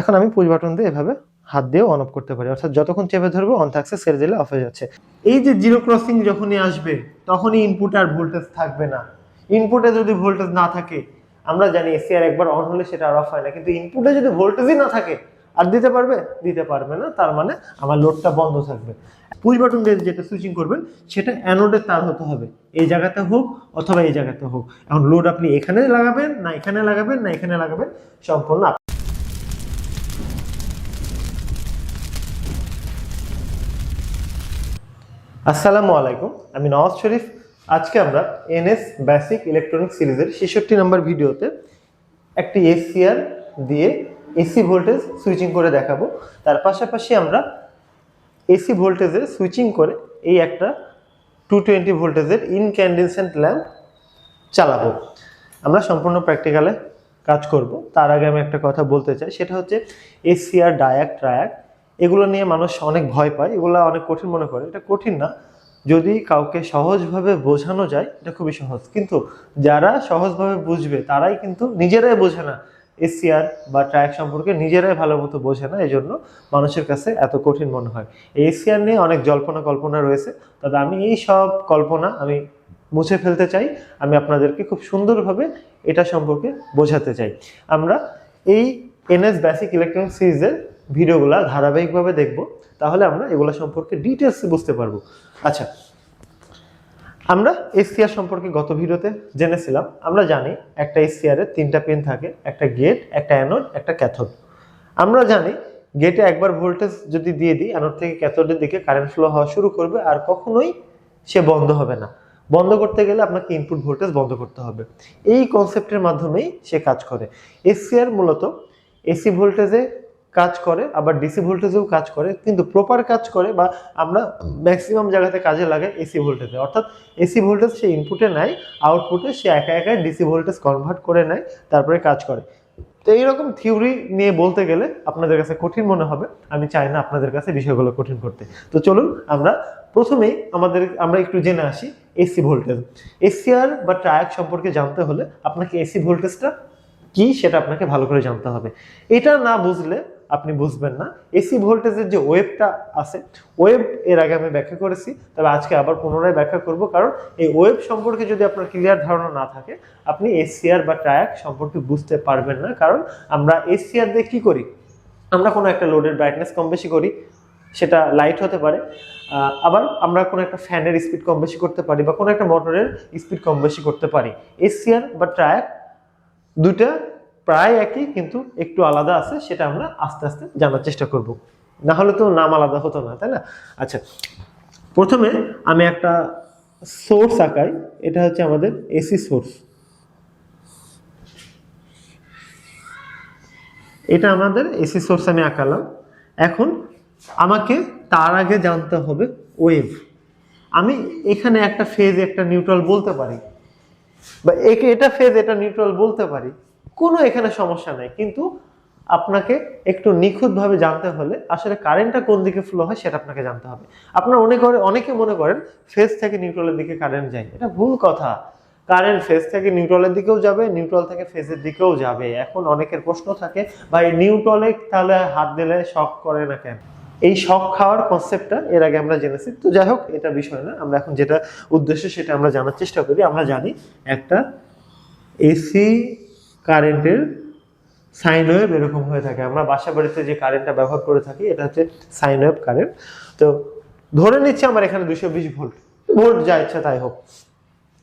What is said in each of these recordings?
এখন আমি push button দিয়ে এভাবে হাত দিয়েও অন অফ করতে পারি। অর্থাৎ যতক্ষণ চেপে ধরবো অন থাকছে, ছেড়ে দিলে অফ হয়ে যাচ্ছে। এই যে জিরো ক্রসিং যখনই আসবে, তখনই ইনপুট আর ভোল্টেজ থাকবে না। ইনপুটে যদি ভোল্টেজ না থাকে, আমরা জানি এসি আর একবার অন হলে সেটা আর অফ হয় না। কিন্তু ইনপুটে যদি ভোল্টেজই না থাকে, আর দিতে পারবে? দিতে পারবে না। তার মানে আমার লোডটা বন্ধ থাকবে। পুশ বাটন দিয়ে যেটা সুইচিং করবেন, সেটা অ্যানোডের তার হতে হবে। এই জায়গাতে হোক অথবা এই জায়গাতে হোক। এখন লোড আপনি এখানে লাগাবেন, না এখানে লাগাবেন, না এখানে লাগাবেন, সম্পূর্ণ আসসালামু আলাইকুম, আমি নওয়াজ শরীফ। আজকে আমরা এনএস বেসিক ইলেকট্রনিক সিরিজের ছেষট্টি নম্বর ভিডিওতে একটি এসিআর দিয়ে এসি ভোল্টেজ সুইচিং করে দেখাবো। তার পাশাপাশি আমরা এসি ভোল্টেজে সুইচিং করে এই একটা টু টোয়েন্টি ভোল্টেজের ইনক্যান্ডেন্সেন্ট ল্যাম্প চালাবো। আমরা সম্পূর্ণ প্র্যাকটিক্যালে কাজ করব। তার আগে আমি একটা কথা বলতে চাই, সেটা হচ্ছে এসিআর ডায়াক ট্রায়াক এগুলো নিয়ে মানুষ অনেক ভয় পায়, এগুলো অনেক কঠিন মনে করে। এটা কঠিন না। যদি কাউকে সহজভাবে বোঝানো যায়, এটা খুবই সহজ। কিন্তু যারা সহজভাবে বুঝবে, তারাই কিন্তু নিজেরাই বোঝে না। এসিআর বা ট্রায়াক সম্পর্কে নিজেরাই ভালো মতো বোঝে না এই জন্য মানুষের কাছে এত কঠিন মনে হয়। এই এসিআর নিয়ে অনেক জল্পনা কল্পনা রয়েছে। তবে আমি এই সব কল্পনা আমি মুছে ফেলতে চাই। আমি আপনাদেরকে খুব সুন্দরভাবে এটা সম্পর্কে বোঝাতে চাই। আমরা এই এনএস বেসিক ইলেকট্রনিক সিরিজের ভিডিওগুলো ধারাবাহিকভাবে দেখব, তাহলে আমরা এগুলো সম্পর্কে ডিটেলস বুঝতে পারব। আচ্ছা আমরা এসসিআর সম্পর্কে গত ভিডিওতে জেনেছিলাম। আমরা জানি একটা এসসিআর এর তিনটা পিন থাকে, একটা গেট একটা অ্যানোড একটা ক্যাথোড আমরা জানি গেটে একবার ভোল্টেজ যদি দিয়ে দিই অ্যানোড থেকে ক্যাথোডের দিকে কারেন্ট ফ্লো হওয়া শুরু করবে, আর কখনোই সে বন্ধ হবে না। বন্ধ করতে গেলে আপনাকে ইনপুট ভোল্টেজ বন্ধ করতে হবে। এই কনসেপ্টের মাধ্যমেই সে কাজ করে। এসসিআর মূলত এসি ভোল্টেজে কাজ করে, আবার ডিসি ভোল্টেজেও কাজ করে, কিন্তু প্রপার কাজ করে বা আমরা ম্যাক্সিমাম জায়গাতে কাজে লাগে এসি ভোল্টেজে অর্থাৎ এসি ভোল্টেজ সে ইনপুটে নেয় আউটপুটে সে একা একাই ডিসি ভোল্টেজ কনভার্ট করে নেয়, তারপরে কাজ করে। তো এইরকম থিওরি নিয়ে বলতে গেলে আপনাদের কাছে কঠিন মনে হবে। আমি চাই না আপনাদের কাছে বিষয়গুলো কঠিন করতে। তো চলুন আমরা প্রথমেই আমাদের, আমরা একটু জেনে আসি এসি ভোল্টেজ এসিআর বা ট্রায়াক সম্পর্কে জানতে হলে আপনাকে এসি ভোল্টেজটা কি সেটা আপনাকে ভালো করে জানতে হবে। এটা না বুঝলে আপনি বুঝবেন না। এসি ভোল্টেজের যে ওয়েবটা আছে ওয়েব এর আগে আমি ব্যাখ্যা করেছি, তবে আজকে আবার পুনরায় ব্যাখ্যা করব, কারণ এই ওয়েব সম্পর্কে যদি আপনার ক্লিয়ার ধারণা না থাকে, আপনি এসিআর বা ট্রায়াক সম্পর্কে বুঝতে পারবেন না, কারণ আমরা এসিআর দিয়ে কি করি? আমরা কোনো একটা লোডের ব্রাইটনেস কম বেশি করি, সেটা লাইট হতে পারে। আবার আমরা কোনো একটা ফ্যানের স্পিড কম বেশি করতে পারি বা কোনো একটা মোটরের স্পিড কম বেশি করতে পারি। এসিআর বা ট্রায়াক দুইটা প্রায় একই, কিন্তু একটু আলাদা আছে, সেটা আমরা আস্তে আস্তে জানার চেষ্টা করব। না হলে তো নাম আলাদা হতো না, তাই না? আচ্ছা প্রথমে আমি একটা সোর্স আঁকাই, এটা হচ্ছে আমাদের এসি সোর্স। এটা আমাদের এসি সোর্স আমি আঁকালাম। এখন আমাকে তার আগে জানতে হবে ওয়েভ। আমি এখানে একটা ফেজ, একটা নিউট্রাল বলতে পারি। বা একে, এটা ফেজ, এটা নিউট্রাল বলতে পারি। কোনো এখানে সমস্যা নেই। কিন্তু আপনাকে একটু নিখুঁতভাবে জানতে হলে আসলে কারেন্টটা কোন দিকে ফ্লো হয় সেটা আপনাকে জানতে হবে। আপনার করে, অনেকে মনে করেন ফেস থেকে নিউট্রালের দিকে কারেন্ট যায়। এটা ভুল কথা। কারেন্ট ফেজ থেকে নিউট্রালের দিকেও যাবে নিউট্রাল থেকে ফেজের দিকেও যাবে। এখন অনেকের প্রশ্ন থাকে, ভাই নিউট্রালে তাহলে হাত দিলে শক করে না কেন? এই শক খাওয়ার কনসেপ্টটা এর আগে আমরা জেনেছি। তো যাই হোক, এটা বিষয় না। আমরা এখন যেটা উদ্দেশ্য সেটা আমরা জানার চেষ্টা করি। আমরা জানি একটা এসি কারেন্টের সাইন ওয়েভ এরকম হয়ে থাকে। আমরা বাসা বাড়িতে যে কারেন্টটা ব্যবহার করে থাকি, এটা হচ্ছে সাইন ওয়েভ কারেন্ট। তো ধরে নিচ্ছি আমার এখানে দুশো বিশ ভোল্ট। ভোল্ট যা ইচ্ছা তাই হোক।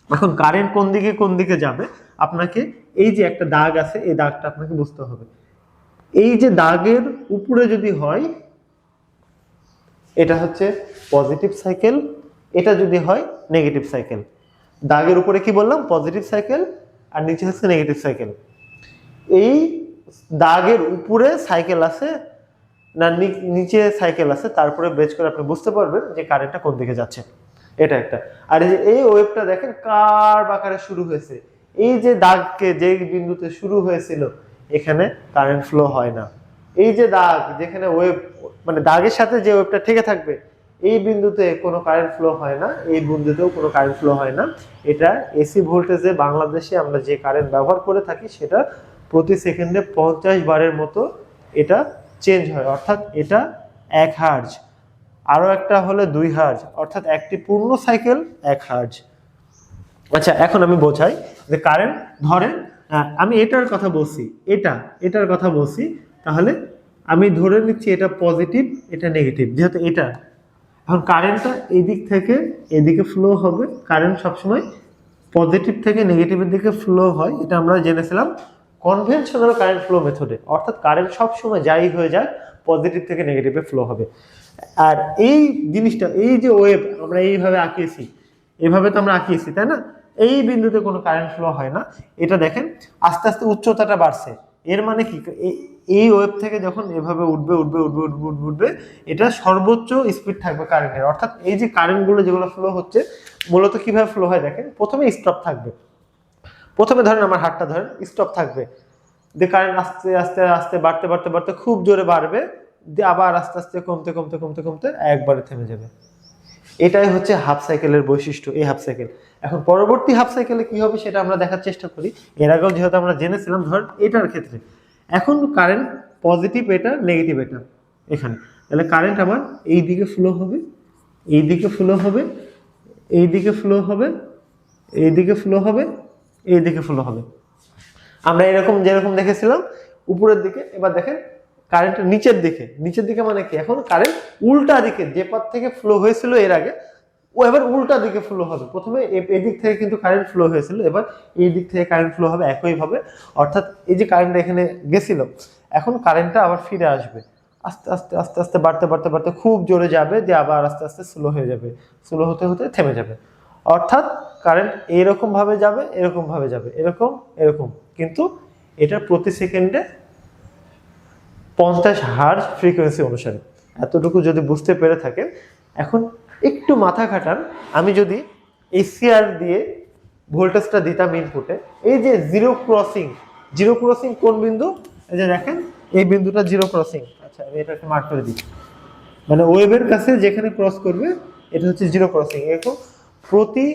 এখন কারেন্ট কোন দিকে কোন দিকে যাবে, আপনাকে এই যে একটা দাগ আছে, এই দাগটা আপনাকে বুঝতে হবে। এই যে দাগের উপরে যদি হয়, এটা হচ্ছে পজিটিভ সাইকেল, এটা যদি হয়, নেগেটিভ সাইকেল। দাগের উপরে কি বললাম? পজিটিভ সাইকেল, আর নিচে হচ্ছে নেগেটিভ সাইকেল। এই দাগের উপরে সাইকেল আছে না নিচে সাইকেল আছে, তারপরে বেচ করে আপনি বুঝতে পারবেন যে কারেন্টটা কোন দিকে যাচ্ছে। এটা একটা। আর এই যে এই ওয়েবটা দেখেন কার বাকারে শুরু হয়েছে। এই যে দাগকে যে বিন্দুতে শুরু হয়েছিল, এখানে কারেন্ট ফ্লো হয় না। এই যে দাগ, যেখানে ওয়েব মানে দাগের সাথে যে ওয়েবটা ঠেকে থাকবে, এই বিন্দুতে কোনো কারেন্ট ফ্লো হয় না, এই বিন্দুতেও কোনো কারেন্ট ফ্লো হয় না। এটা এসি ভোল্টেজে বাংলাদেশে আমরা যে কারেন্ট ব্যবহার করে থাকি, সেটা প্রতি সেকেন্ডে পঞ্চাশ বারের মতো এটা চেঞ্জ হয়। অর্থাৎ এটা এক হার্জ। আরও একটা হলে দুই হার্জ। অর্থাৎ একটি পূর্ণ সাইকেল এক হার্জ। আচ্ছা এখন আমি বোঝাই যে কারেন্ট ধরেন আমি এটার কথা বলছি, এটা, এটার কথা বলছি, তাহলে আমি ধরে নিচ্ছি এটা পজিটিভ এটা নেগেটিভ যেহেতু এটা। এখন কারেন্টটা এই দিক থেকে এদিকে ফ্লো হবে। কারেন্ট সবসময় পজিটিভ থেকে নেগেটিভের দিকে ফ্লো হয়। এটা আমরা জেনেছিলাম কনভেনশনাল কারেন্ট ফ্লো মেথডে অর্থাৎ কারেন্ট সবসময় যাই হয়ে যায় পজিটিভ থেকে নেগেটিভে ফ্লো হবে। আর এই জিনিসটা, এই যে ওয়েভ আমরা এইভাবে আঁকিয়েছি, এভাবে তো আমরা আঁকিয়েছি, তাই না? এই বিন্দুতে কোনো কারেন্ট ফ্লো হয় না। এটা দেখেন, আস্তে আস্তে উচ্চতাটা বাড়ছে। এর মানে কি? এই- ওয়েভ থেকে যখন এভাবে উঠবে উঠবে উঠবে উঠবে উঠবে উঠবে, এটা সর্বোচ্চ স্পিড থাকবে কারেন্টের অর্থাৎ এই যে কারেন্টগুলো যেগুলো ফ্লো হচ্ছে, মূলত কীভাবে ফ্লো হয় দেখেন? প্রথমে স্টপ থাকবে। প্রথমে ধরেন আমার হাতটা ধরেন স্টপ থাকবে। দিয়ে কারেন্ট আস্তে আস্তে আস্তে, বাড়তে বাড়তে বাড়তে খুব জোরে বাড়বে, দিয়ে আবার আস্তে আস্তে, কমতে কমতে কমতে কমতে একবারে থেমে যাবে। এটাই হচ্ছে হাফ সাইকেলের বৈশিষ্ট্য, এই হাফ সাইকেল এখন পরবর্তী হাফ সাইকেলে কি হবে সেটা আমরা দেখার চেষ্টা করি। এর আগেও যেহেতু আমরা জেনেছিলাম ধর এটার ক্ষেত্রে। এখন কারেন্ট পজিটিভ এটা নেগেটিভ এটা, এখানে। তাহলে কারেন্ট আমার এই দিকে ফ্লো হবে, এই দিকে ফ্লো হবে, এই দিকে ফ্লো হবে, এই দিকে ফ্লো হবে এই দিকে ফ্লো হবে। আমরা এরকম যেরকম দেখেছিলাম, উপরের দিকে, এবার দেখেন কারেন্ট নিচের দিকে। নিচের দিকে মানে কি? এখন কারেন্ট উল্টা দিকে, যে পথ থেকে ফ্লো হয়েছিল এর আগে, ও এবার উল্টা দিকে ফ্লো হবে। প্রথমে এদিক থেকে কিন্তু কারেন্ট ফ্লো হয়েছিল, এবার এই দিক থেকে কারেন্ট ফ্লো হবে একইভাবে। অর্থাৎ এই যে কারেন্ট এখানে গেছিল, এখন কারেন্টটা আবার ফিরে আসবে। আস্তে আস্তে আস্তে আস্তে বাড়তে বাড়তে বাড়তে খুব জোরে যাবে, যে আবার আস্তে আস্তে স্লো হয়ে যাবে। স্লো হতে হতে থেমে যাবে। অর্থাৎ কারেন্ট এরকম ভাবে যাবে, এরকমভাবে যাবে, এরকম এরকম। কিন্তু এটা প্রতি সেকেন্ডে পঞ্চাশ হার্জ ফ্রিকোয়েন্সি অনুসারে। এতটুকু যদি বুঝতে পেরে থাকেন, এখন একটু মাথা খাটান আমি যদি এসিআর দিয়ে ভোল্টেজটা দিতাম ইনপুটে এই যে জিরো ক্রসিং জিরো ক্রসিং কোন বিন্দু? এই যে দেখেন, এই বিন্দুটা জিরো ক্রসিং আচ্ছা আমি এটাকে মার্ক করে দিই। মানে ওয়েবের কাছে যেখানে ক্রস করবে, এটা হচ্ছে জিরো ক্রসিং এরকম প্রতি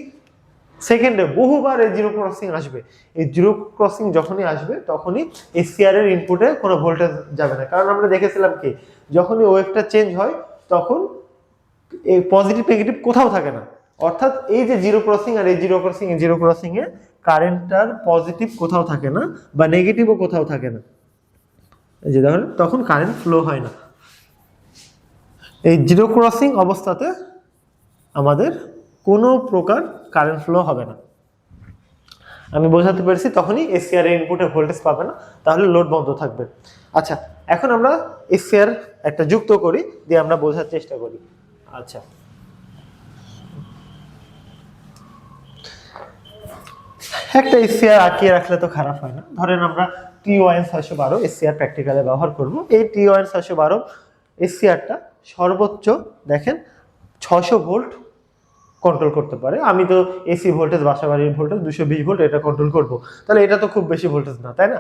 সেকেন্ডে বহুবার এই জিরো ক্রসিং আসবে। এই জিরো ক্রসিং যখনই আসবে, তখনই এসিআর এর ইনপুটে কোনো ভোল্টেজ যাবে না। কারণ আমরা দেখেছিলাম কি, যখনই ওয়েভটা চেঞ্জ হয়, তখন এই পজিটিভ নেগেটিভ কোথাও থাকে না। অর্থাৎ এই যে জিরো ক্রসিং আর এই জিরো ক্রসিং এই জিরো ক্রসিং এ কারেন্টটার পজিটিভ কোথাও থাকে না, বা নেগেটিভও কোথাও থাকে না। এই যে দেখেন তখন কারেন্ট ফ্লো হয় না। এই জিরো ক্রসিং অবস্থাতে আমাদের কোনো প্রকার কারেন্ট ফ্লো হবে না। আমি বোঝাতে পেরেছি, তখনই এসিআর ইনপুটে ভোল্টেজ পাবে না, তাহলে লোড বন্ধ থাকবে। আচ্ছা এখন আমরা এসিআর একটা যুক্ত করি, দিয়ে আমরা বোঝার চেষ্টা করি। আচ্ছা। একটা এসিআর আঁকিয়ে রাখলে তো খারাপ হয় না। ধরেন আমরা টি ওয়াইন ছয়শো বারো এসিআর প্র্যাকটিক্যালে ব্যবহার করব। এই টি ওয়াইন ছয়শো বারো এসিআরটা সর্বোচ্চ, দেখেন ছশো ভোল্ট কন্ট্রোল করতে পারে। আমি তো এসি ভোল্টেজ বাসা বাড়ির ভোল্টেজ দুশো বিশ ভোল্ট এটা কন্ট্রোল করব। তাহলে এটা তো খুব বেশি ভোল্টেজ না, তাই না?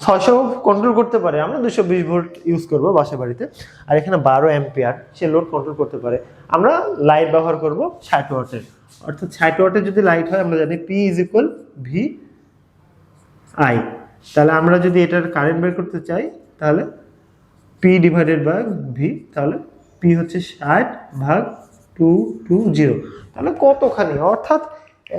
ছয়শো কন্ট্রোল করতে পারে আমরা দুশো বিশ ভোল্ট ইউজ করব বাসা বাড়িতে আর এখানে বারো অ্যাম্পিয়ার সে লোড কন্ট্রোল করতে পারে। আমরা লাইট ব্যবহার করব ষাট ওয়াটের অর্থাৎ ষাট ওয়াটের যদি লাইট হয়, আমরা জানি P is equal V I তাহলে আমরা যদি এটার কারেন্ট বের করতে চাই, তাহলে পি ডিভাইডেড বাই ভি তাহলে পি হচ্ছে ষাট ভাগ টু টু জিরো তাহলে কতখানি? অর্থাৎ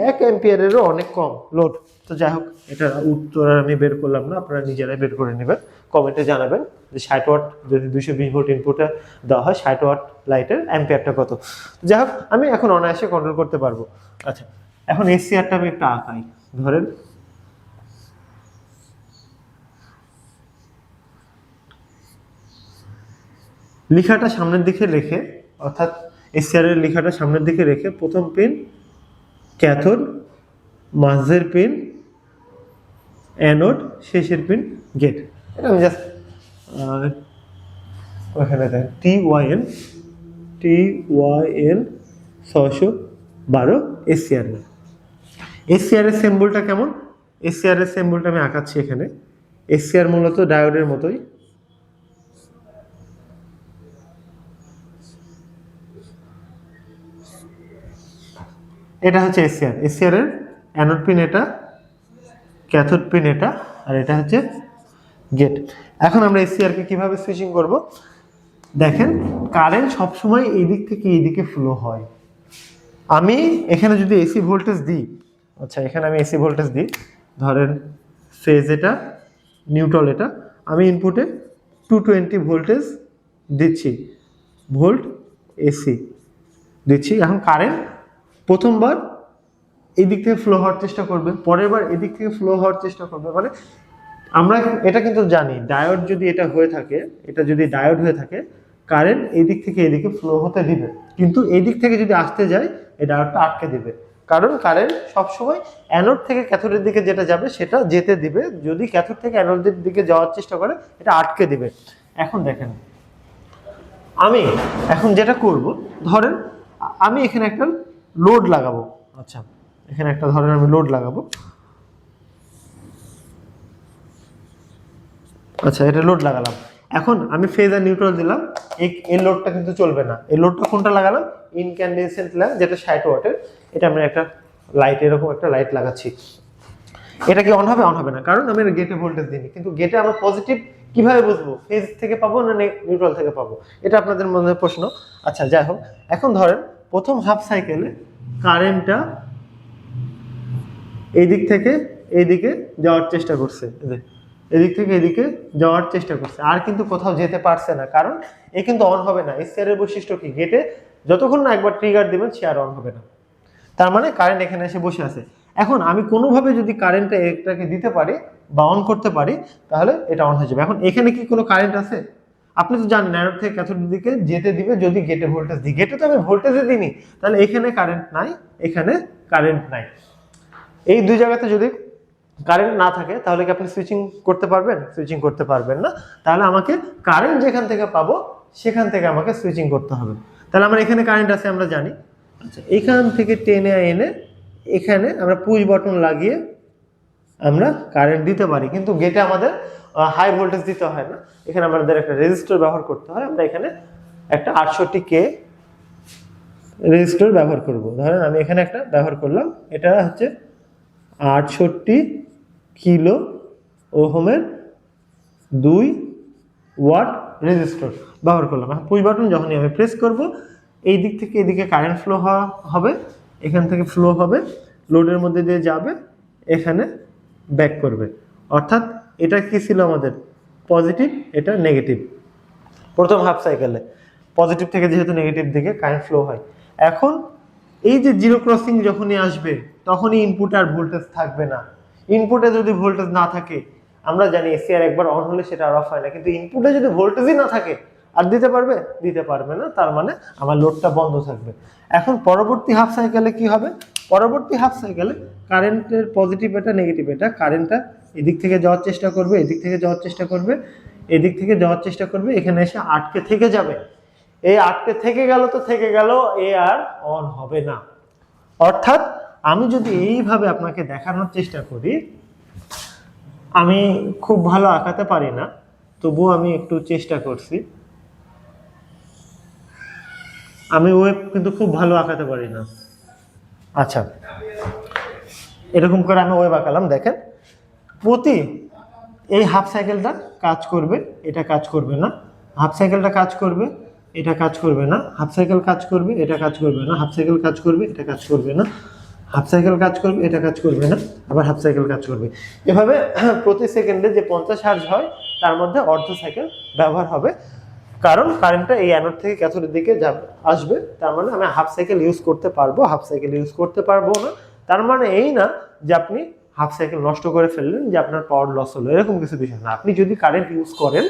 এক অ্যাম্পিয়ারেরও অনেক কম লোড তো যাই হোক, এটা উত্তর আমি বের করলাম না, আপনারা নিজেরাই বের করে নেবেন। কমেন্টে জানাবেন যে ষাট ওয়াট, যদি দুইশো বিশ ভোল্ট ইনপুটে দেওয়া হয়, ষাট ওয়াট লাইটের অ্যাম্পিয়ারটা কত? যাই হোক, আমি এখন অনায়াসে কন্ট্রোল করতে পারব। আচ্ছা এখন এসিআরটা আমি একটা আঁকাই। ধরেন, লেখাটা সামনের দিকে রেখে, অর্থাৎ এসিআর এর লেখাটা সামনের দিকে রেখে প্রথম পিন, ক্যাথোড, মাঝের পিন, অ্যানোড, শেষের পিন, গেট। এটা আমি জাস্ট ওখানে then T Y N, T Y N ছশো বারো এসিআর এসিআর এর সিম্বলটা কেমন? এসিআর এর সিম্বলটা আমি আঁকাচ্ছি এখানে। এসিআর মূলত ডায়োডের মতোই। এটা হচ্ছে এসিআর। এসিআর এর অ্যানোড পিন এটা ক্যাথোড পিন এটা, আর এটা হচ্ছে গেট এখন আমরা এসিআর কে কীভাবে সুইচিং করব? দেখেন কারেন্ট সবসময় এই দিক থেকে এই দিকে ফ্লো হয়। আমি এখানে যদি এসি ভোল্টেজ দিই আচ্ছা এখানে আমি এসি ভোল্টেজ দিই, ধরেন ফেজ এটা নিউট্রাল এটা, আমি ইনপুটে টু টোয়েন্টি ভোল্টেজ দিচ্ছি ভোল্ট এসি দিচ্ছি। এখন কারেন্ট প্রথমবার এই দিক থেকে ফ্লো হওয়ার চেষ্টা করবে পরের বার এদিক থেকে ফ্লো হওয়ার চেষ্টা করবে। মানে আমরা এটা কিন্তু জানি ডায়োড যদি এটা হয়ে থাকে, এটা যদি ডায়োড হয়ে থাকে কারেন্ট এই দিক থেকে এদিকে ফ্লো হতে দিবে। কিন্তু এই দিক থেকে যদি আসতে যায়, এই ডায়োডটা আটকে দিবে। কারণ কারেন্ট সবসময় অ্যানোড থেকে ক্যাথোডের দিকে যেটা যাবে, সেটা যেতে দিবে। যদি ক্যাথোড থেকে অ্যানোডের দিকে যাওয়ার চেষ্টা করে, এটা আটকে দিবে। এখন দেখেন, আমি এখন যেটা করব, ধরেন, আমি এখানে একটা লোড লাগাবো। আচ্ছা। এখানে একটা ধরনের আমি লোড লাগাবো। আচ্ছা এটা লোড লাগালাম। এখন আমি ফেজ আর নিউট্রাল দিলাম। এই লোডটা কিন্তু চলবে না। এই লোডটা কোনটা লাগালাম? ইনক্যান্ডেসেন্ট ল্যাম্প যেটা ষাট ওয়াটের। এটা আমরা একটা লাইট এরকম একটা লাইট লাগাচ্ছি। এটা কি অন হবে? অন হবে না। কারণ আমি গেটে ভোল্টেজ দিইনি। কিন্তু গেটে আমরা পজিটিভ কীভাবে বুঝব? ফেজ থেকে পাবো না নিউট্রাল থেকে পাবো? এটা আপনাদের মনে প্রশ্ন। আচ্ছা যাই হোক। এখন ধরেন প্রথম হাফ সাইকেলে কারেন্টটা এই দিক থেকে এইদিকে যাওয়ার চেষ্টা করছে এদিক থেকে এদিকে যাওয়ার চেষ্টা করছে। আর কিন্তু কোথাও যেতে পারছে না, কারণ এ কিন্তু অন হবে না। এসিআর এর বৈশিষ্ট্য কি? গেটে যতক্ষণ না একবার ট্রিগার দিবেন, সে আর অন হবে না। তার মানে কারেন্ট এখানে এসে বসে আছে। এখন আমি কোনোভাবে যদি কারেন্টটা এটাকে দিতে পারি বা অন করতে পারি, তাহলে এটা অন হয়ে যাবে। এখন এখানে কি কোনো কারেন্ট আছে? আপনি তো জানেন অ্যানোড থেকে ক্যাথোড দিকে যেতে দিবে, যদি গেটে ভোল্টেজ দিই। গেটে তো আমি ভোল্টেজে দিইনি। তাহলে এখানে কারেন্ট নাই, এখানে কারেন্ট নাই। এই দুই জায়গাতে যদি কারেন্ট না থাকে, তাহলে কি আপনি সুইচিং করতে পারবেন? সুইচিং করতে পারবেন না। তাহলে আমাকে কারেন্ট যেখান থেকে পাবো, সেখান থেকে আমাকে সুইচিং করতে হবে। তাহলে আমার এখানে কারেন্ট আছে, আমরা জানি। আচ্ছা এখান থেকে টেনে এনে, এখানে আমরা পুশ বাটন লাগিয়ে আমরা কারেন্ট দিতে পারি, কিন্তু গেটে আমাদের হাই ভোল্টেজ দিতে হয় না। এখানে আমাদের একটা রেজিস্টার ব্যবহার করতে হয়, আমরা এখানে একটা আটষট্টি কে রেজিস্টার ব্যবহার করব। ধরেন আমি এখানে একটা ব্যবহার করলাম, এটা হচ্ছে আটষট্টি কিলো ওহমের দুই ওয়াট রেজিস্টার ব্যবহার করলাম। এখন পুশ বাটন যখনই আমি প্রেস করব, এই দিক থেকে এদিকে কারেন্ট ফ্লো হবে, এখান থেকে ফ্লো হবে লোডের মধ্যে দিয়ে যাবে, এখানে ব্যাক করবে। অর্থাৎ এটা কি ছিল আমাদের? পজিটিভ এটা নেগেটিভ প্রথম হাফ সাইকেলে পজিটিভ থেকে যেহেতু নেগেটিভ দিকে কারেন্ট ফ্লো হয়। এখন এই যে জিরো ক্রসিং যখনই আসবে, তখনই ইনপুট আর ভোল্টেজ থাকবে না। ইনপুটে যদি ভোল্টেজ না থাকে, আমরা জানি এসিআর একবার অন হলে সেটা আর অফ হয় না। কিন্তু ইনপুটে যদি ভোল্টেজই না থাকে আর দিতে পারবে? দিতে পারবে না, তার মানে আমার লোডটা বন্ধ থাকবে। এখন পরবর্তী হাফ সাইকেলে কি হবে? পরবর্তী হাফ সাইকেলে কারেন্টের পজিটিভ এটা নেগেটিভ এটা। কারেন্টটা এদিক থেকে যাওয়ার চেষ্টা করবে, এদিক থেকে যাওয়ার চেষ্টা করবে, এদিক থেকে যাওয়ার চেষ্টা করবে, এখানে এসে আটকে থেকে যাবে। এই আটকে থেকে গেল তো থেকে গেল, এ আর অন হবে না। অর্থাৎ আমি যদি এইভাবে আপনাকে দেখানোর চেষ্টা করি, আমি খুব ভালো আঁকাতে পারি না, তবুও আমি একটু চেষ্টা করছি। আমি ওয়েব কিন্তু খুব ভালো আঁকাতে পারি না। আচ্ছা। এরকম করে আমি ওয়েব আঁকালাম, দেখেন। প্রতি এই হাফ সাইকেলটা কাজ করবে, এটা কাজ করবে না। হাফ সাইকেলটা কাজ করবে, এটা কাজ করবে না। হাফ সাইকেল কাজ করবে, এটা কাজ করবে না। হাফ সাইকেল কাজ করবে, এটা কাজ করবে না। হাফ সাইকেল কাজ করবে, এটা কাজ করবে না। আবার হাফ সাইকেল কাজ করবে। এভাবে প্রতি সেকেন্ডে যে পঞ্চাশ হার্জ হয়, তার মধ্যে অর্ধ সাইকেল ব্যবহার হবে। কারণ কারেন্টটা এই অ্যানোড থেকে ক্যাথোডের দিকে যাবে আসবে, তার মানে আমি হাফ সাইকেল ইউজ করতে পারব হাফ সাইকেল ইউজ করতে পারব না। তার মানে এই না যে আপনি হাফ সাইকেল নষ্ট করে ফেললেন, যে আপনার পাওয়ার লস হলো, এরকম কিছু বিষয় না। আপনি যদি কারেন্ট ইউজ করেন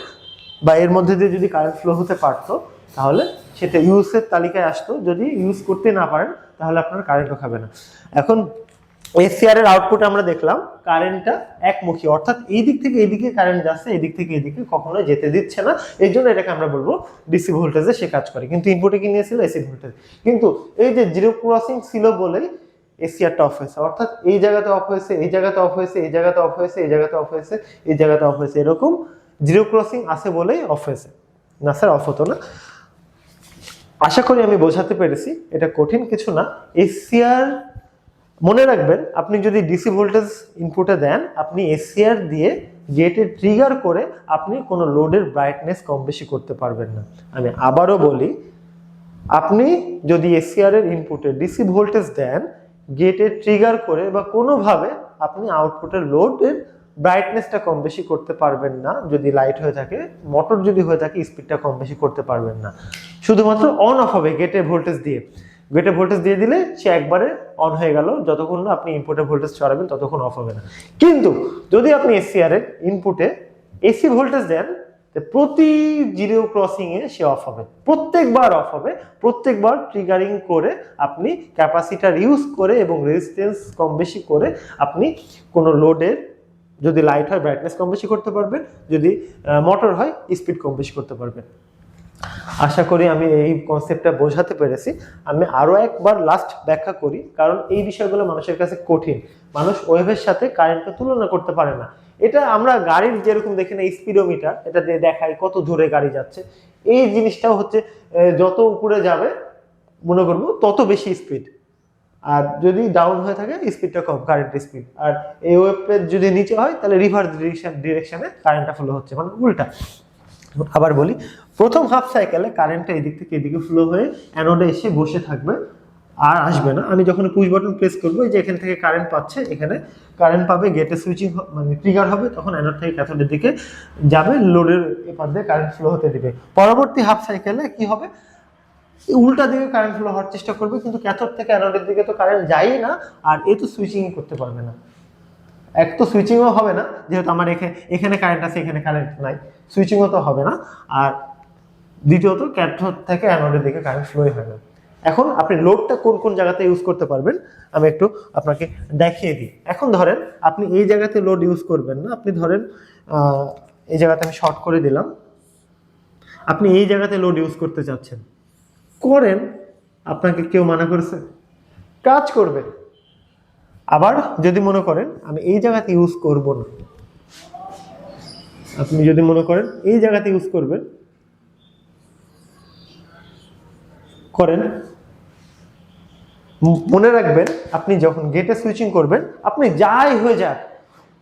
বা এর মধ্যে দিয়ে যদি কারেন্ট ফ্লো হতে পারতো, তাহলে সেটা ইউজের তালিকায় আসতো। যদি ইউজ করতে না পারেন, তাহলে আপনার কারেন্টও খাবে না। এখন এসিআর এর আউটপুট আমরা দেখলাম কারেন্টটা একমুখী। অর্থাৎ এই দিক থেকে এইদিকে কারেন্ট যাচ্ছে, এই দিক থেকে এইদিকে কখনো যেতে দিচ্ছে না। এই জন্য এটাকে আমরা বলব ডিসি ভোল্টেজে সে কাজ করে। কিন্তু ইনপুটে কি নিয়েছিল? এসি ভোল্টেজ কিন্তু এই যে জিরো ক্রসিং ছিল বলেই এসিআরটা অফ হয়েছে। অর্থাৎ এই জায়গাতে অফ হয়েছে, এই জায়গাতে অফ হয়েছে, এই জায়গাতে অফ হয়েছে, এই জায়গাতে অফ হয়েছে, এই জায়গাতে অফ হয়েছে। এরকম জিরো ক্রসিং আছে বলেই অফ হয়েছে। না স্যার অফ হতো না। আশা করি আমি বোঝাতে পেরেছি। এটা কঠিন কিছু না। এসিআর মনে রাখবেন, আপনি যদি ডিসি ভোল্টেজ ইনপুটে দেন, আপনি এসিআর দিয়ে গেটে ট্রিগার করে আপনি কোনো লোডের ব্রাইটনেস কম বেশি করতে পারবেন না। আমি আবারও বলি, আপনি যদি এসিআর এর ইনপুটে ডিসি ভোল্টেজ দেন গেটে ট্রিগার করে বা কোনোভাবে আপনি আউটপুটের লোডের ব্রাইটনেসটা কম বেশি করতে পারবেন না, যদি লাইট হয়ে থাকে মোটর যদি হয়ে থাকে স্পিডটা কম বেশি করতে পারবেন না। শুধুমাত্র অন অফ হবে গেটে ভোল্টেজ দিয়ে। গেটে ভোল্টেজ দিয়ে দিলে সে একবারে অন হয়ে গেল। যতক্ষণ না আপনি ইনপুটে ভোল্টেজ চড়াবেন, ততক্ষণ অফ হবে না। কিন্তু যদি আপনি এসিআর এর ইনপুটে এসি ভোল্টেজ দেন প্রতি জিরো ক্রসিং এ সে অফ হবে। প্রত্যেকবার অফ হবে, প্রত্যেকবার ট্রিগারিং করে আপনি ক্যাপাসিটার ইউজ করে এবং রেজিস্ট্যান্স কম বেশি করে আপনি কোনো লোডের যদি লাইট হয় ব্রাইটনেস কম বেশি করতে পারবেন, যদি মোটর হয় স্পিড কম বেশি করতে পারবেন। আশা করি আমি এই কনসেপ্টটা বোঝাতে পেরেছি। আমি আরও একবার লাস্ট ব্যাখ্যা করি, কারণ এই বিষয়গুলো মানুষের কাছে কঠিন। মানুষ ওয়েভের সাথে কারেন্টকে তুলনা করতে পারে না। এটা আমরা গাড়ির যেরকম দেখি না স্পিডোমিটার এটা দিয়ে দেখায় কত জোরে গাড়ি যাচ্ছে। এই জিনিসটাও হচ্ছে যত উপরে যাবে, মনে করব তত বেশি স্পিড আর যদি ডাউন হয়ে থাকে স্পিডটা কম কারেন্ট স্পিড আর এই ওয়েভের যদি নিচে হয়, তাহলে রিভার্স ডিরেকশন ডিরেকশনে কারেন্টটা ফ্লো হচ্ছে। মানে উল্টা। আবার বলি, প্রথম হাফ সাইকেলে কারেন্টটা এদিক থেকে এদিকে ফ্লো হয়ে অ্যানোডে এসে বসে থাকবে, আর আসবে না। আমি যখন পুশ বাটন প্রেস করব যে এখান থেকে কারেন্ট পাচ্ছে, এখানে কারেন্ট পাবে গেটে সুইচিং মানে ট্রিগার হবে, তখন অ্যানোড থেকে ক্যাথোডের দিকে যাবে লোডের এপার দিয়ে কারেন্ট ফ্লো হতে দিবে। পরবর্তী হাফ সাইকেলে কি হবে? উল্টা দিকে কারেন্ট ফ্লো হওয়ার চেষ্টা করবে, কিন্তু ক্যাথোড থেকে অ্যানোডের দিকে তো কারেন্ট যায়ই না, আর এ তো সুইচিং করতে পারবে না। এক তো সুইচিংও হবে না, যেহেতু আমার এখানে এখানে কারেন্ট আছে, এখানে কারেন্ট নাই। সুইচিংও তো হবে না, আর দ্বিতীয়ত ক্যাথোড থেকে অ্যানোডের দিকে কারেন্ট ফ্লোই হয় না। এখন আপনি লোডটা কোন কোন জায়গাতে ইউজ করতে পারবেন, আমি একটু আপনাকে দেখিয়ে দিই। এখন ধরেন, আপনি এই জায়গাতে লোড ইউজ করবেন না, আপনি ধরেন এই জায়গাতে আমি শর্ট করে দিলাম। আপনি এই জায়গাতে লোড ইউজ করতে চাচ্ছেন। করেন, আপনাকে কেউ মানা করেছে। কাজ করবে। আবার যদি মনে করেন, আমি এই জায়গাতে ইউজ করব না। আপনি যদি মনে করেন, এই জায়গাতে ইউজ করবেন, করেন মনে রাখবেন, আপনি যখন গেটে সুইচিং করবেন, আপনি যাই হয়ে যাক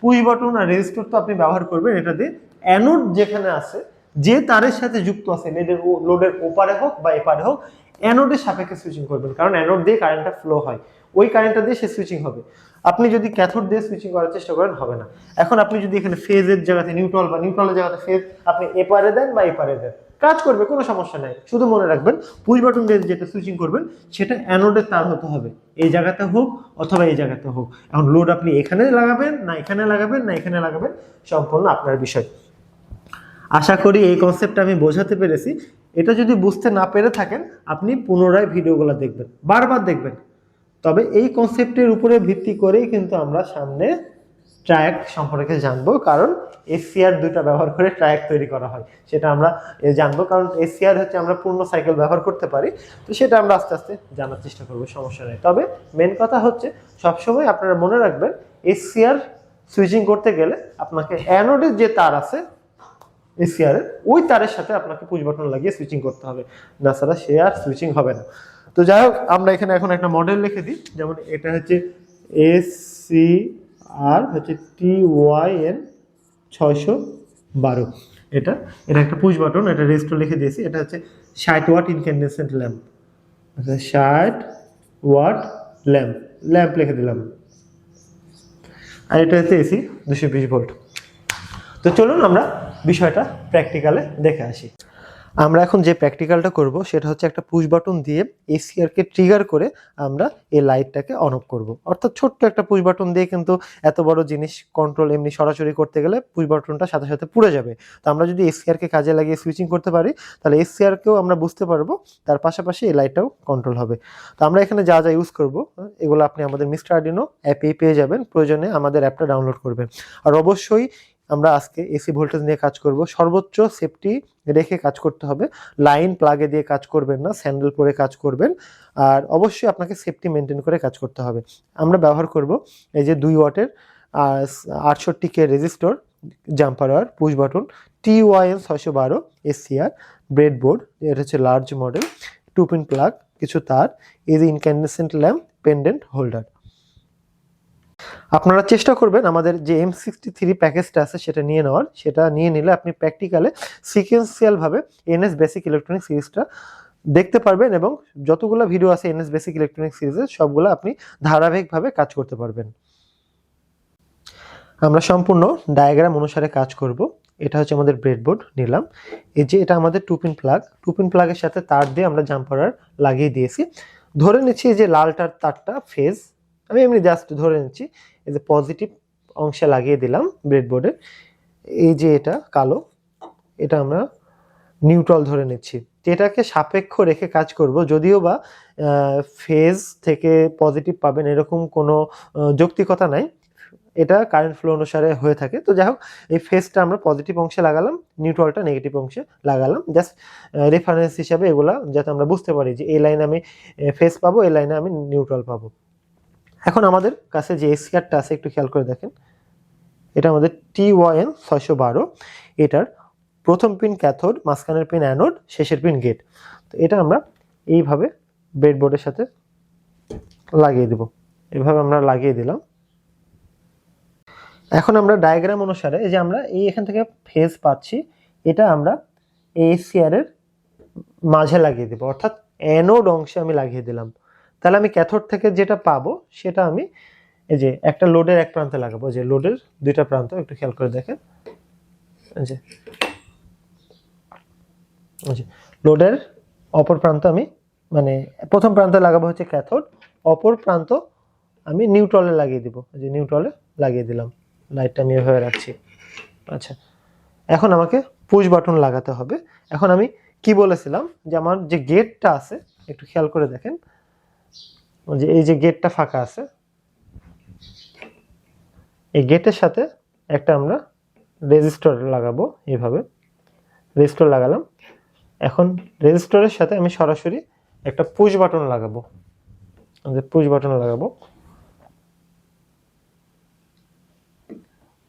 পুশ বাটন আর রেজিস্টার তো আপনি ব্যবহার করবেন, এটা দিয়ে অ্যানোড যেখানে আছে, যে তারের সাথে যুক্ত আছে, লোডের লোডের ওপারে হোক বা এপারে হোক অ্যানোডের সাপেক্ষে সুইচিং করবেন। কারণ অ্যানোড দিয়ে কারেন্টটা ফ্লো হয়। ওই কারেন্টটা দিয়ে সে সুইচিং হবে। আপনি যদি ক্যাথোড দিয়ে সুইচিং করার চেষ্টা করেন, হবে না। এখন আপনি যদি এখানে ফেজের জায়গাতে নিউট্রাল বা নিউট্রালের জায়গাতে ফেজ আপনি এপারে দেন বা এপারে দেন, কাজ করবে, কোনো সমস্যা নাই। শুধু মনে রাখবেন পুশ বাটন দিয়ে যেটা সুইচিং করবেন, সেটা অ্যানোডের তার হতে হবে। এই জায়গাতে হোক অথবা এই জায়গাতে হোক। এখন লোড আপনি এখানে লাগাবেন, না এখানে লাগাবেন, না এখানে লাগাবেন, সম্পূর্ণ আপনার বিষয়। আশা করি এই কনসেপ্টটা আমি বোঝাতে পেরেছি। এটা যদি বুঝতে না পেরে থাকেন, আপনি পুনরায় ভিডিওগুলো দেখবেন। বারবার দেখবেন। তবে এই কনসেপ্টের উপরে ভিত্তি করেই কিন্তু আমরা সামনে ট্র্যাক সম্পর্কে জানব, কারণ এসিআর দুইটা ব্যবহার করে ট্র্যাক তৈরি করা হয়। সেটা আমরা জানব, কারণ এসিআর হচ্ছে আমরা পূর্ণ সাইকেল ব্যবহার করতে পারি। তো সেটা আমরা আস্তে আস্তে জানার চেষ্টা করব, সমস্যা নেই। তবে মেন কথা হচ্ছে, সবসময় আপনারা মনে রাখবেন এসিআর সুইচিং করতে গেলে আপনাকে অ্যানোডের যে তার আছে এসিআর এর ওই তারের সাথে আপনাকে পুশ বাটন লাগিয়ে সুইচিং করতে হবে। না ছাড়া সে আর সুইচিং হবে না। তো যাই হোক, আমরা এখানে এখন একটা মডেল লিখে দিই। যেমন এটা হচ্ছে এস সি আর হচ্ছে টি ওয়াই এন ছয়শো বারো। এটা এটা একটা পুশ বাটন এটা রেজিস্টার লিখে দিয়েছি। এটা হচ্ছে ষাট ওয়াট ইনক্যান্ডেসেন্ট ল্যাম্প আচ্ছা ষাট ওয়াট ল্যাম্প ল্যাম্প লিখে দিলাম। আর এটা হচ্ছে এসি দুশো বিশ ভোল্ট তো চলুন আমরা বিষয়টা প্র্যাকটিক্যালে দেখে আসি। আমরা এখন যে প্র্যাকটিক্যালটা করব, সেটা হচ্ছে একটা পুশ বাটন দিয়ে এসিআরকে ট্রিগার করে আমরা এই লাইটটাকে অন অফ করব। অর্থাৎ ছোট্ট একটা পুশ বাটন দিয়ে কিন্তু এত বড় জিনিস কন্ট্রোল এমনি সরাসরি করতে গেলে পুশ বাটনটা সাথে সাথে পুড়ে যাবে। তো আমরা যদি এসিআরকে কাজে লাগিয়ে সুইচিং করতে পারি, তাহলে এসিআরকেও আমরা বুঝতে পারব তার পাশাপাশি এই লাইটটাও কন্ট্রোল হবে। তো আমরা এখানে যা যা ইউজ করব, এগুলো আপনি আমাদের মিস্টার আর্ডিনো অ্যাপেই পেয়ে যাবেন। প্রয়োজনে আমাদের অ্যাপটা ডাউনলোড করবেন। আর অবশ্যই আমরা আজকে এসি ভোল্টেজ নিয়ে কাজ করব। সর্বোচ্চ সেফটি রেখে কাজ করতে হবে। লাইন প্লাগে দিয়ে কাজ করবেন না স্যান্ডেল পরে কাজ করবেন। আর অবশ্যই আপনাকে সেফটি মেনটেন করে কাজ করতে হবে। আমরা ব্যবহার করব এই যে দুই ওয়াটের আটষট্টি K resistor jumper wire push button T Y N ছয়শো বারো এসিআর ব্রেড বোর্ড এটা হচ্ছে large model two pin plug কিছু তার, এই যে ইনক্যান্ডেসেন্ট ল্যাম্প পেন্ডেন্ট হোল্ডার আপনারা চেষ্টা করবেন আমাদের যে এম সিক্সটি থ্রি প্যাকেজটা আছে সেটা নিয়ে নেওয়ার। সেটা নিয়ে নিলে আপনি প্র্যাকটিক্যালে সিকোয়েন্সিয়ালভাবে এনএস বেসিক ইলেকট্রনিক সিরিজটা দেখতে পারবেন এবং যতগুলো ভিডিও আছে এনএস বেসিক ইলেকট্রনিক সিরিজের সবগুলো আপনি ধারাবাহিকভাবে কাজ করতে পারবেন। আমরা সম্পূর্ণ ডায়াগ্রাম অনুসারে কাজ করব। এটা হচ্ছে আমাদের ব্রেডবোর্ড নিলাম। এই যে এটা আমাদের two pin plug two pin প্লাগের সাথে তার দিয়ে আমরা জাম্পারার লাগিয়ে দিয়েছি। ধরে নিচ্ছি যে লালটার তারটা ফেজ আমি এমনি জাস্ট ধরে নিচ্ছি। এই যে পজিটিভ অংশে লাগিয়ে দিলাম ব্রেডবোর্ডের এই যে এটা কালো, এটা আমরা নিউট্রাল ধরে নিচ্ছি। এটাকে সাপেক্ষ রেখে কাজ করব, যদিও বা ফেজ থেকে পজিটিভ পাবেন এরকম কোনো যৌক্তিকতা নাই। এটা কারেন্ট ফ্লো অনুসারে হয়ে থাকে। তো যাই হোক, এই ফেজটা আমরা পজিটিভ অংশে লাগালাম নিউট্রালটা নেগেটিভ অংশে লাগালাম। জাস্ট রেফারেন্স হিসাবে এগুলা যাতে আমরা বুঝতে পারি যে এই লাইনে আমি ফেজ পাবো, এই লাইনে আমি নিউট্রাল পাবো। এখন আমাদের কাছে যে এসিআরটা আছে, একটু খেয়াল করে দেখেন। এটা আমাদের টি ওয়াইএন ছয়শো বারো। এটার প্রথম পিন ক্যাথোড মাঝখানের পিন অ্যানোড শেষের পিন গেট তো এটা আমরা এইভাবে ব্রেডবোর্ডের সাথে লাগিয়ে দেব। এভাবে আমরা লাগিয়ে দিলাম। এখন আমরা ডায়াগ্রাম অনুসারে যে আমরা এই এখান থেকে ফেজ পাচ্ছি, এটা আমরা এর মাঝে লাগিয়ে দেবো। অর্থাৎ অ্যানোড অংশে আমি লাগিয়ে দিলাম। তাহলে আমি ক্যাথোড থেকে যেটা পাবো, সেটা আমি এই যে একটা লোডের এক প্রান্তে লাগাবো যে লোডের দুইটা প্রান্ত, একটু খেয়াল করে দেখেন। যে লোডের অপর প্রান্ত আমি মানে প্রথম প্রান্তে লাগাবো হচ্ছে ক্যাথোড অপর প্রান্ত আমি নিউট্রলে লাগিয়ে দিব। যে নিউট্রলে লাগিয়ে দিলাম লাইটটা আমি এভাবে রাখছি। আচ্ছা এখন আমাকে পুশ বাটন লাগাতে হবে। এখন আমি কি বলেছিলাম যে আমার যে গেটটা আছে, একটু খেয়াল করে দেখেন যে এই যে গেটটা ফাঁকা আছে, এই গেটের সাথে একটা আমরা রেজিস্টার লাগাবো এইভাবে। রেজিস্টার লাগালাম। এখন রেজিস্টারের সাথে আমি সরাসরি একটা পুশ বাটন লাগাবো। যে পুশ বাটন লাগাবো।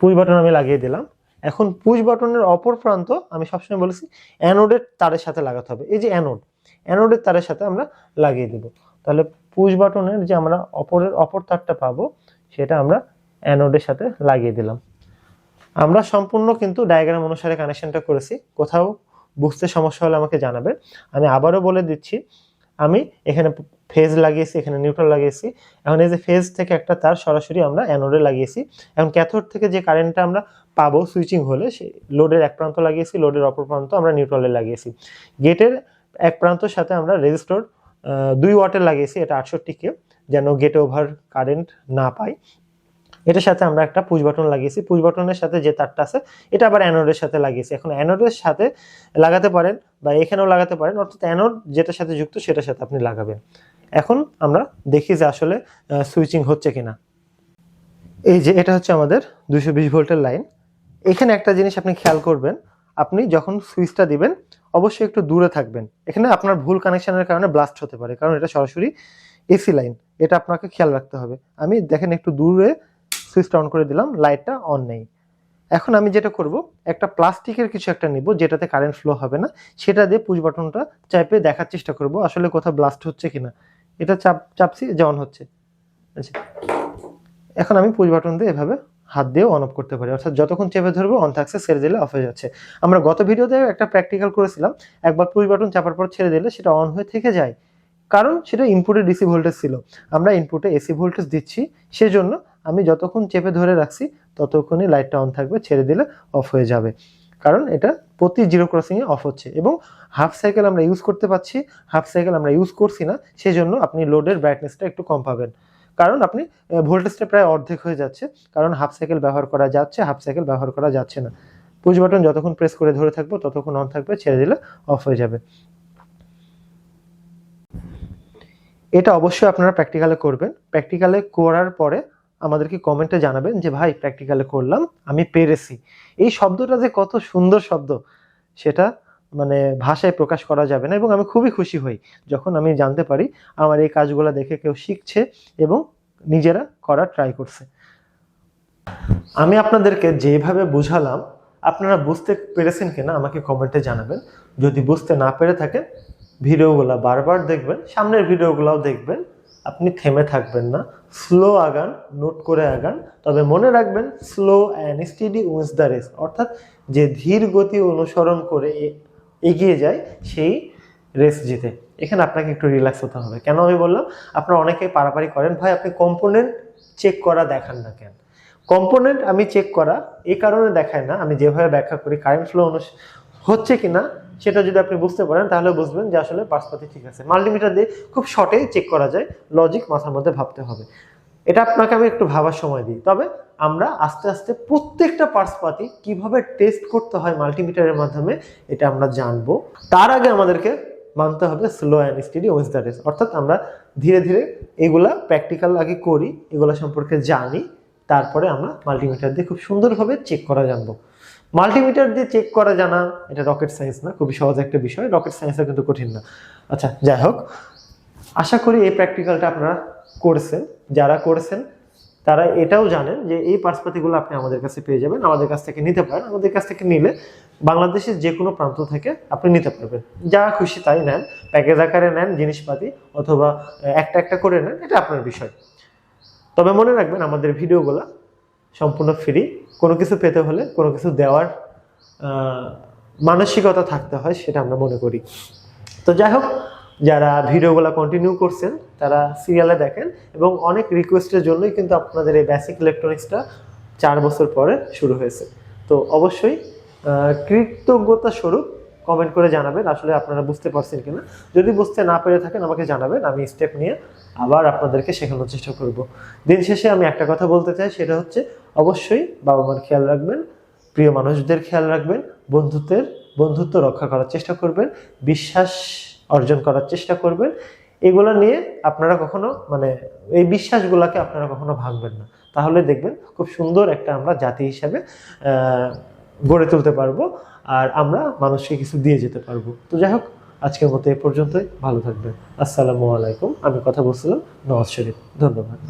পুশ বাটন আমি লাগিয়ে দিলাম। এখন পুশ বাটনের অপর প্রান্ত আমি সবসময় বলেছি অ্যানোডের তারের সাথে লাগাতে হবে। এই যে অ্যানোড অ্যানোডের তারের সাথে আমরা লাগিয়ে দিব। তাহলে পুশ বাটনের যে আমরা অপরের অপর তারটা পাবো, সেটা আমরা অ্যানোডের সাথে লাগিয়ে দিলাম। আমরা সম্পূর্ণ কিন্তু ডায়াগ্রাম অনুসারে কানেকশনটা করেছি। কোথাও বুঝতে সমস্যা হলে আমাকে জানাবেন আমি আবারও বলে দিচ্ছি, আমি এখানে ফেজ লাগিয়েছি, এখানে নিউট্রাল লাগিয়েছি। এখন এই যে ফেজ থেকে একটা তার সরাসরি আমরা অ্যানোডে লাগিয়েছি। এখন ক্যাথোড থেকে যে কারেন্টটা আমরা পাবো সুইচিং হলে, সে লোডের এক প্রান্ত লাগিয়েছি লোডের অপর প্রান্ত আমরা নিউট্রালে লাগিয়েছি। গেটের এক প্রান্তর সাথে আমরা রেজিস্টর দুই ওয়াটের লাগিয়েছি, এটা আটষট্টি কে যেন গেট ওভার কারেন্ট না পাই এটার সাথে আমরা একটা পুশ বাটন লাগিয়েছি। পুশ বাটনের সাথে যে তারটা আছে, এটা আবার অ্যানোডের সাথে লাগিয়েছি। এখন অ্যানোডের সাথে লাগাতে পারেন বা এখানেও লাগাতে পারেন, অর্থাৎ অ্যানোড যেটার সাথে যুক্ত সেটার সাথে আপনি লাগাবেন। এখন আমরা দেখি যে আসলে সুইচিং হচ্ছে কিনা। এই যে এটা হচ্ছে আমাদের দুশো ভোল্টের লাইন এখানে একটা জিনিস আপনি খেয়াল করবেন, আপনি যখন সুইচটা দিবেন অবশ্যই একটু দূরে থাকবেন। এখানে আপনার ভুল কানেকশনের কারণে ব্লাস্ট হতে পারে, কারণ এটা সরাসরি এসি লাইন এটা আপনাকে খেয়াল রাখতে হবে। আমি দেখেন একটু দূরে সুইচটা অন করে দিলাম লাইটটা অন নেই। এখন আমি যেটা করব, একটা প্লাস্টিকের কিছু একটা নিব, যেটাতে কারেন্ট ফ্লো হবে না, সেটা দিয়ে পুশ বাটনটা চাপে দেখার চেষ্টা করব, আসলে কোথাও ব্লাস্ট হচ্ছে কিনা। এটা চাপ, চাপছি, যে অন হচ্ছে। আচ্ছা। এখন আমি পুশ বাটন দিয়ে এভাবে হাত দিয়ে অন অফ করতে পারি। অর্থাৎ যতক্ষণ চেপে ধরবো অন থাকছে ছেড়ে দিলে অফ হয়ে যাচ্ছে। আমরা গত ভিডিওতে একটা প্র্যাকটিক্যাল করেছিলাম। একবার পুশ বাটন চাপার পর ছেড়ে দিলে সেটা অন হয়ে থেকে যায়। কারণ সেটা ইনপুটে ডিসি ভোল্টেজ ছিল। আমরা ইনপুটে এসি ভোল্টেজ দিচ্ছি। সেজন্য আমি যতক্ষণ চেপে ধরে রাখছি, ততক্ষণই লাইটটা অন থাকবে, ছেড়ে দিলে অফ হয়ে যাবে। কারণ এটা প্রতি জিরো ক্রসিংয়ে অফ হচ্ছে। এবং হাফ সাইকেল আমরা ইউজ করতে পারছি হাফ সাইকেল আমরা ইউজ করছি না। সেজন্য আপনি লোডের ব্রাইটনেসটা একটু কম পাবেন। কারণ আপনি ভোল্টেজটা প্রায় অর্ধেক হয়ে যাচ্ছে, কারণ হাফ সাইকেল ব্যবহার করা যাচ্ছে, হাফ সাইকেল ব্যবহার করা যাচ্ছে না। পুশ বাটন যতক্ষণ প্রেস করে ধরে থাকব, ততক্ষণ অন থাকবে, ছেড়ে দিলে অফ হয়ে যাবে। এটা অবশ্যই আপনারা প্র্যাকটিক্যালে করবেন। প্র্যাকটিক্যালে করার পরে আমাদেরকে কমেন্টে জানাবেন যে, ভাই প্র্যাকটিক্যালে করলাম, আমি পেরেছি। এই শব্দটা যে কত সুন্দর শব্দ, সেটা মানে ভাষায় প্রকাশ করা যাবে না এবং আমি খুবই খুশি হই যখন আমি জানতে পারি আমার এই কাজগুলো দেখে কেউ শিখছে এবং নিজেরা করার ট্রাই করছে। আমি আপনাদেরকে যেভাবে বুঝালাম, আপনারা বুঝতে পেরেছেন কিনা আমাকে কমেন্টে জানাবেন। যদি বুঝতে না পেরে থাকেন, ভিডিওগুলো বারবার দেখবেন, সামনের ভিডিওগুলোও দেখবেন। আপনি থেমে থাকবেন না স্লো আগান নোট করে আগান। তবে মনে রাখবেন slow and steady wins the race অর্থাৎ যে ধীর গতি অনুসরণ করে এগিয়ে যায় সেই রেস জিতে। এখানে আপনাকে একটু রিল্যাক্স হতে হবে। কেন আমি বললাম? আপনারা অনেকেই পারাপারি করেন, ভাই, আপনি কম্পোনেন্ট চেক করা দেখান না কেন? কম্পোনেন্ট আমি চেক করা এই কারণে দেখায় না। আমি যেভাবে ব্যাখ্যা করি কারেন্ট ফ্লো হচ্ছে কি না সেটা যদি আপনি বুঝতে পারেন, তাহলে বুঝবেন যে আসলে পার্সপাতি ঠিক আছে। মাল্টিমিটার দিয়ে খুব শর্টে চেক করা যায় লজিক মাথার মধ্যে ভাবতে হবে। এটা আপনাকে আমি একটু ভাবার সময় দিই। তবে আমরা আস্তে আস্তে প্রত্যেকটা পার্টস পার্সপাতি কীভাবে টেস্ট করতে হয় মাল্টিমিটারের মাধ্যমে, এটা আমরা জানব। তার আগে আমাদেরকে মানতে হবে slow and steady wins the race অর্থাৎ আমরা ধীরে ধীরে এগুলা প্র্যাকটিক্যাল আগে করি, এগুলা সম্পর্কে জানি, তারপরে আমরা মাল্টিমিটার দিয়ে খুব সুন্দরভাবে চেক করা জানব। মাল্টিমিটার দিয়ে চেক করা জানা, এটা রকেট সায়েন্স না, খুবই সহজ একটা বিষয় রকেট সায়েন্সও কিন্তু কঠিন না। আচ্ছা যাই হোক, আশা করি এই প্র্যাকটিক্যালটা আপনারা করছেন। যারা করেছেন তারা এটাও জানেন যে এই পার্সপাতিগুলো আপনি আমাদের কাছে পেয়ে যাবেন, আমাদের কাছ থেকে নিতে পারেন। আমাদের কাছ থেকে নিলে বাংলাদেশের যে কোনো প্রান্ত থেকে আপনি নিতে পারবেন। যা খুশি তাই নেন, প্যাকেজ আকারে নেন, জিনিসপাতি অথবা একটা একটা করে নেন, এটা আপনার বিষয়। তবে মনে রাখবেন, আমাদের ভিডিওগুলো সম্পূর্ণ ফ্রি। কোনো কিছু পেতে হলে কোনো কিছু দেওয়ার মানসিকতা থাকতে হয়, সেটা আমরা মনে করি। তো যাই হোক যারা ভিডিওগুলো কন্টিনিউ করছেন, তারা সিরিয়ালে দেখেন এবং অনেক রিকোয়েস্টের জন্যই কিন্তু আপনাদের এই বেসিক ইলেকট্রনিক্সটা চার বছর পরে শুরু হয়েছে। তো অবশ্যই কৃতজ্ঞতা স্বরূপ কমেন্ট করে জানাবেন, আসলে আপনারা বুঝতে পারছেন কিনা। যদি বুঝতে না পেরে থাকেন, আমাকে জানাবেন, আমি স্টেপ নিয়ে আবার আপনাদেরকে শেখানোর চেষ্টা করব। দিন শেষে আমি একটা কথা বলতে চাই, সেটা হচ্ছে অবশ্যই বাবা মার খেয়াল রাখবেন, প্রিয় মানুষদের খেয়াল রাখবেন, বন্ধুত্বের, বন্ধুত্ব রক্ষা করার চেষ্টা করবেন, বিশ্বাস অর্জন করার চেষ্টা করবেন। এগুলো নিয়ে আপনারা কখনো মানে এই বিশ্বাসগুলোকে আপনারা কখনো ভাঙবেন না। তাহলে দেখবেন খুব সুন্দর একটা আমরা জাতি হিসাবে গড়ে তুলতে পারব আর আমরা মানুষকে কিছু দিয়ে যেতে পারব। তো যাই হোক, আজকের মতো এ পর্যন্তই। ভালো থাকবেন। আসসালামু আলাইকুম। আমি কথা বলছিলাম নওয়াজ শরীফ। ধন্যবাদ।